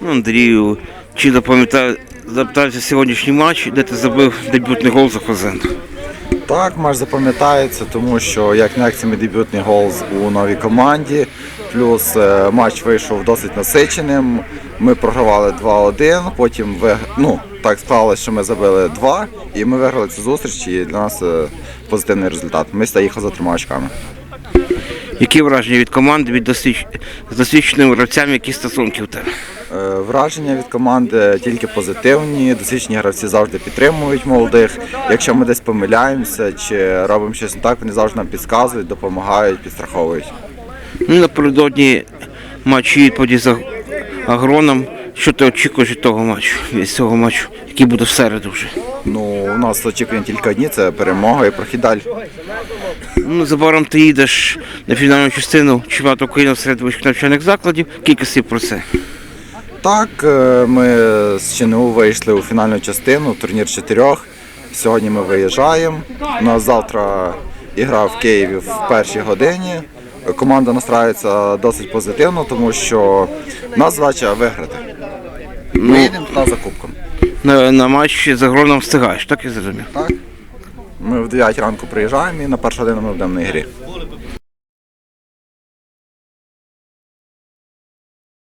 Ну, Андрію, чи запам'ятав- запам'ятався сьогоднішній матч, де ти забив дебютний гол за Хозенко? Так, матч запам'ятається, тому що як не це мій дебютний гол у новій команді. Плюс е, матч вийшов досить насиченим. Ми програвали 2-1, потім ви, ну, так склалося, що ми забили 2, і ми виграли цю зустріч, і для нас е, позитивний результат. Ми їхали за трьома очками. Які враження від команди від досвідч... з досвідченими гравцями, які стосунки у тебе? Е, Враження від команди тільки позитивні. Досвідчені гравці завжди підтримують молодих. Якщо ми десь помиляємося чи робимо щось не так, вони завжди нам підказують, допомагають, підстраховують. Ну, напередодні матчі відповіді за агроном. Що ти очікуєш від того матчу, від цього матчу, який буде в середу вже? Ну, у нас очікування тільки одні це перемога і прохід далі. Ну, незабаром ти їдеш на фінальну частину чемпіонату України серед вищих навчальних закладів. Кілька слів про це. Так, е, ми з ЧНУ вийшли у фінальну частину, турнір чотирьох. Сьогодні ми виїжджаємо. У нас завтра ігра в Києві в першій годині. Команда настраюється досить позитивно, тому що нас задача виграти. Ми їдемо туди за кубком. На, на матч з агроном встигаєш, так я зрозумів? Так? Ми в 9 ранку приїжджаємо і на першу годину ми будемо на ігрі.